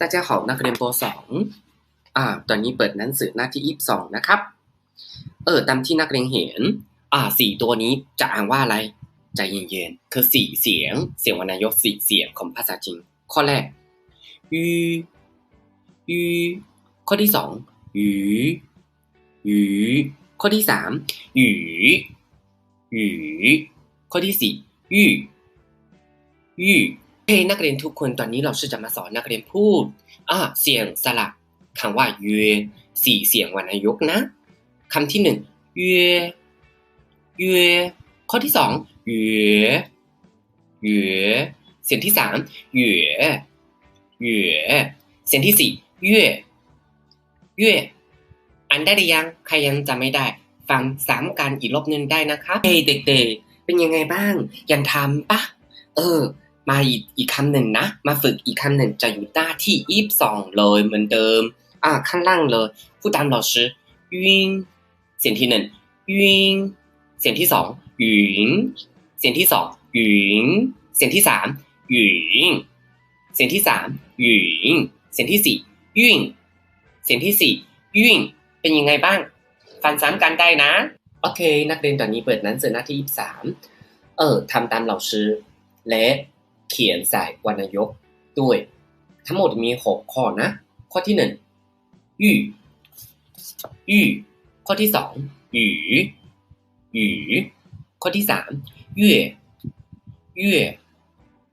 大家好นักเรียนป .2 อ่า ตอนนี้เปิดหนังสือหน้าที่22นะครับ เออ ตามที่นักเรียนเห็น อ่าสี่ตัวนี้จะอ่านว่าอะไร ใจเย็นๆ คือสี่เสียง เสียงวรรณยุกต์สี่เสียงของภาษาจีน ข้อแรกยูยูข้อที่สองหยูหยูข้อที่สามหยูหยูข้อที่สี่ยูยู เฮ้นักเรียนทุกคนตอนนี้เราจะมาสอนนักเรียนพูดอ่าเสียงสลับคำว่าเย่สี่เสียงวรรณยุกต์นะคำที่หนึ่งเย่เย่ข้อที่สองเย่เย่เสียงที่สามเย่เย่เสียงที่สี่เย่เย่อันได้หรือยังใครยังจำไม่ได้ ฟังสามการอีกรอบนึงได้นะคะเฮ้เด็กๆเป็นยังไงบ้าง ยังทำปะเออ มาอีกอีกคำหนึ่งนะ มาฝึกอีกคำหนึ่งจะอยู่หน้าที่อีฟสองเลยเหมือนเดิม อ่า ข้างล่างเลยผู้ตาม老师晕เสียงที่หนึ่ง晕เสียงที่สองหยุนเสียงที่สองหยุนเสียงที่สามหยุนเสียงที่สามหยุนเสียงที่สี่ยุ่นเสียงที่สี่ยุ่นเป็นยังไงบ้าง ฟังซ้ำกันได้นะ โอเค นักเรียนตอนนี้เปิดหนังสือหน้าที่ยี่สามเออทำตาม老师และ เขียนใส่วรรณยกต์ด้วย ทั้งหมดมีหกข้อนะ ข้อที่หนึ่งยู่ยู่ข้อที่สองหยูหยูข้อที่สามเย่เย่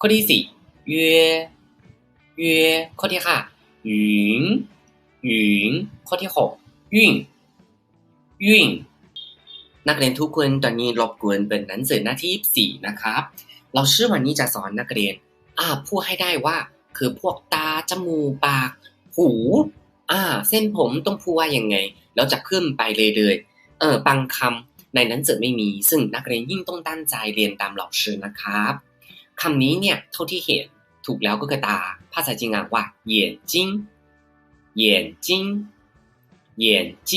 ข้อที่สี่เย่เย่ข้อที่ห้าหยุนหยุนข้อที่หกยุ่นยุ่น นักเรียนทุกคนตอนนี้รบกวนเป็นหนังสือหน้าที่สี่นะครับ เราชื่อวันนี้จะสอนนักเรียน อ่าพูดให้ได้ว่า คือพวกตา จมูก ปาก หู อ่า เส้นผมต้องพูดว่ายังไง แล้วจะขึ้นไปเรื่อยๆ เออบางคำในหนังสือไม่มี ซึ่งนักเรียนยิ่งต้องตั้งใจเรียนตามเหล่าชื่อนะครับคำนี้เนี่ยเท่าที่เห็นถูกแล้วก็คือตา ภาษาจีนอ่านว่า眼睛眼睛眼睛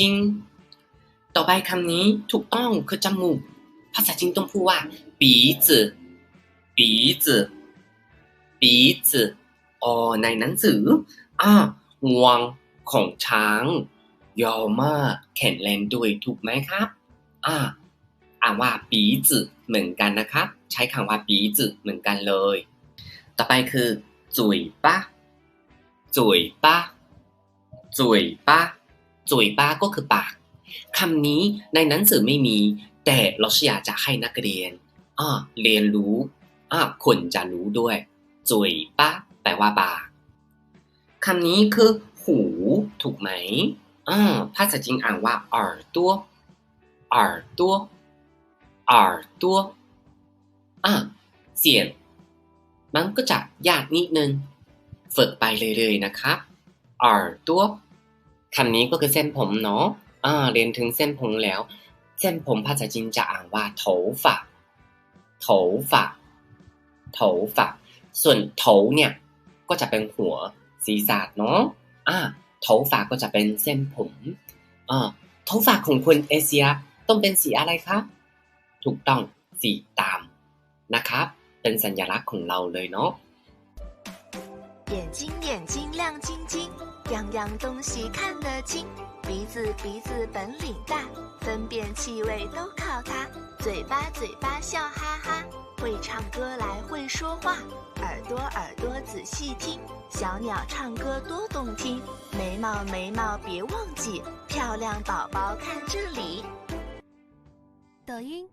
ต่อไปคำนี้ถูกต้องคือจมูก ภาษาจีนต้องพูดว่าปีจือปีจือปีจืออ๋อในหนังสืออ่างวงของช้างยาวมากแข็งแรงด้วยถูกไหมครับ อ่า อ่านว่าปีจือเหมือนกันนะครับ ใช้คำว่าปีจือเหมือนกันเลย ต่อไปคือจุยปะจุยปะจุยปะจุยปะก็คือปาก คำนี้ในหนังสือไม่มี แต่เราอยากจะให้นักเรียนอ่าเรียนรู้อ่าคนจะรู้ด้วยจุยป้าแปลว่าปากคำนี้คือ หู ถูกไหมอ่าภาษาจีนอ่านว่า耳朵耳朵耳朵อ่ะเสียง มันก็จะยากนิดนึง ฝึกไปเรื่อยๆนะครับ耳朵คำนี้ก็คือเส้นผมเนาะ อ่าเรียนถึงเส้นผมแล้ว เส้นผมภาษาจีนจะอ่านว่า头发头发头发ส่วนโถเนี่ย ก็จะเป็นหัวศีรษะเนาะอ่า头发ก็จะเป็นเส้นผมอ่า头发ของคนเอเชียต้องเป็นสีอะไรครับ ถูกต้องสีดำนะครับ เป็นสัญลักษณ์ของเราเลยเนาะ 眼睛眼睛亮晶晶，样样东西看得清。 鼻子鼻子本领大，分辨气味都靠它。嘴巴嘴巴笑哈哈，会唱歌来会说话。耳朵耳朵仔细听，小鸟唱歌多动听。眉毛眉毛别忘记，漂亮宝宝看这里。抖音